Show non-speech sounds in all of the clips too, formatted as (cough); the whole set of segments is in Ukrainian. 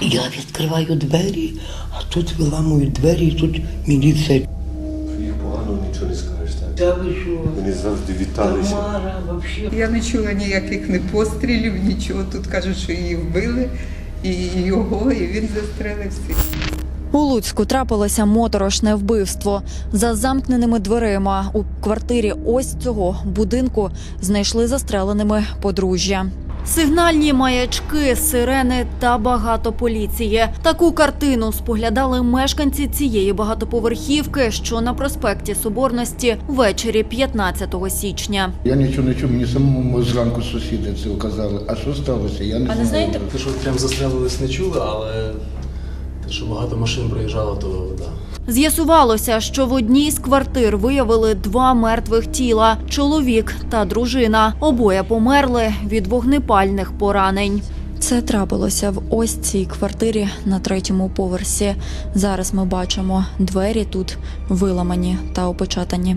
Я відкриваю двері, а тут виламують двері, і тут міліція. Їх погано нічого не скажеш, так? Та ви що? Вони завжди віталися. Тамара, вообще. Я не чула ніяких не пострілів, нічого. Тут кажуть, що її вбили, і його, і він застрелився. У Луцьку трапилося моторошне вбивство. За замкненими дверима у квартирі ось цього будинку знайшли застреленими подружжя. Сигнальні маячки, сирени та багато поліції. Таку картину споглядали мешканці цієї багатоповерхівки, що на проспекті Соборності ввечері 15 січня. Я нічого не чув, мені самому зранку сусіди це казали. А що сталося? Я не А не знаєте, Те, що прям застрелились, не чули, але що багато машин проїжджало, то да. З'ясувалося, що в одній з квартир виявили два мертвих тіла чоловік та дружина. Обоє померли від вогнепальних поранень. Це трапилося в ось цій квартирі на третьому поверсі. Зараз ми бачимо двері тут виламані та опечатані.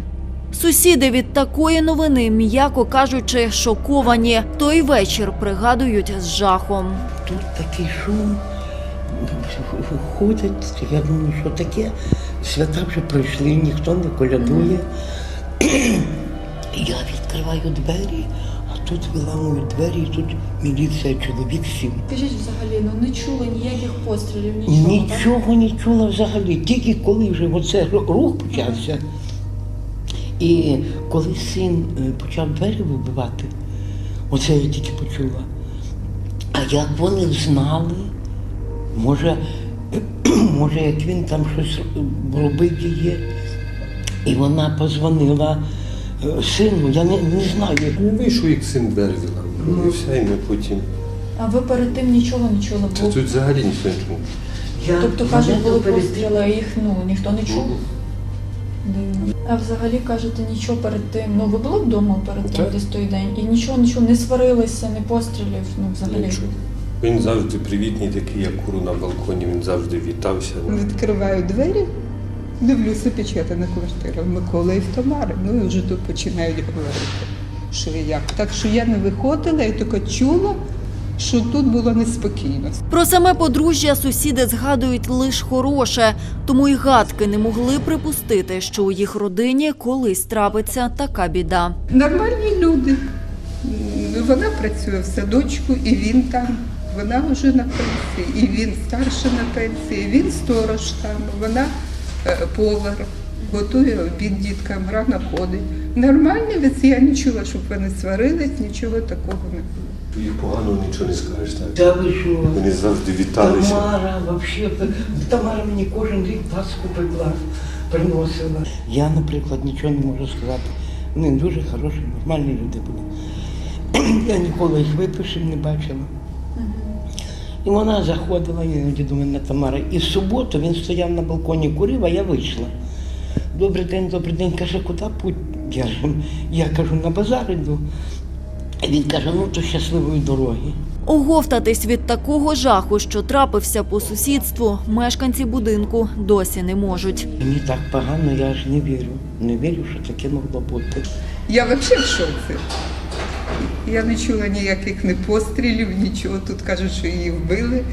Сусіди від такої новини, м'яко кажучи, шоковані. Той вечір пригадують з жахом. Тут такий шум. Ходять, я думаю, що таке. Свята вже пройшли, ніхто не колядує. Я відкриваю двері, а тут виламують двері, і тут міліція, чоловік сів. Скажіть взагалі, ну не чули ніяких пострілів, нічого. так? Нічого не чула взагалі. Тільки коли вже оце рух почався. І коли син е, почав двері вибивати, оце я тільки почула. А як вони знали, може, (clears throat) може, як він там щось робив її, і вона позвонила е, сину, я не, не знаю. Не вийшов, як син двері виламав. І все, і ми потім. А ви перед тим нічого не чули? Бо- тут взагалі ніхто не чув. Я, Тобто, кажуть, були постріли, а їх ну, ніхто не чув? Дивно. А взагалі кажете, нічого перед тим. Ну ви були вдома перед тим десь той день? І нічого, нічого не сварилися, не пострілів, ну взагалі. Нічого. Він завжди привітний, такий, як куру на балконі, він завжди вітався. Відкриваю двері, дивлюся, печатана квартира Миколи і в Тамари. Ну і вже тут починають говорити, що і як. Так що я не виходила, я тільки чула, що тут було неспокійно. Про саме подружжя сусіди згадують лиш хороше, тому й гадки не могли припустити, що у їх родині колись трапиться така біда. Нормальні люди. Вона працює в садочку, і він там. Вона вже на пенсії, і він старший на пенсії, він сторож там, вона е, повар, готує обід діткам, рано ходить. Нормальні, ведь я не чула, щоб вони сварились, нічого такого не було. Їх погано нічого не скажеш, так? Та ви що? Вони завжди віталися. Тамара, вообще, Тамара мені кожен рік паску пекла, приносила. Я, наприклад, нічого не можу сказати. Вони дуже хороші, нормальні люди були. (clears throat) Я ніколи їх випишем не бачила. І вона заходила, іноді до мене Тамара. І в суботу він стояв на балконі, курив, а я вийшла. Добрий день, добрий день. Каже, куди путь? Я, я кажу, на базар іду. А Він каже, ну то щасливої дороги. Оговтатись від такого жаху, що трапився по сусідству, мешканці будинку досі не можуть. Мені так погано, я ж не вірю. Не вірю, що таке могло бути. Я взагалі в шоці. Я не чула ніяких не пострілів, нічого. Тут кажуть, що її вбили,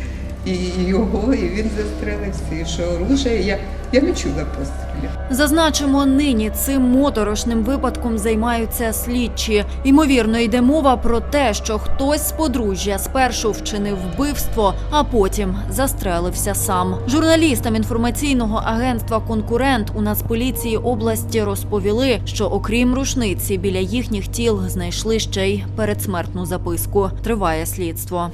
і його, і він застрелився, і що оружие. Я, я не чула пострілів. Зазначимо, нині цим моторошним випадком займаються слідчі. Ймовірно, йде мова про те, що хтось з подружжя спершу вчинив вбивство, а потім застрелився сам. Журналістам інформаційного агентства Конкурент у Нацполіції області розповіли, що окрім рушниці біля їхніх тіл знайшли ще й передсмертну записку. Триває слідство.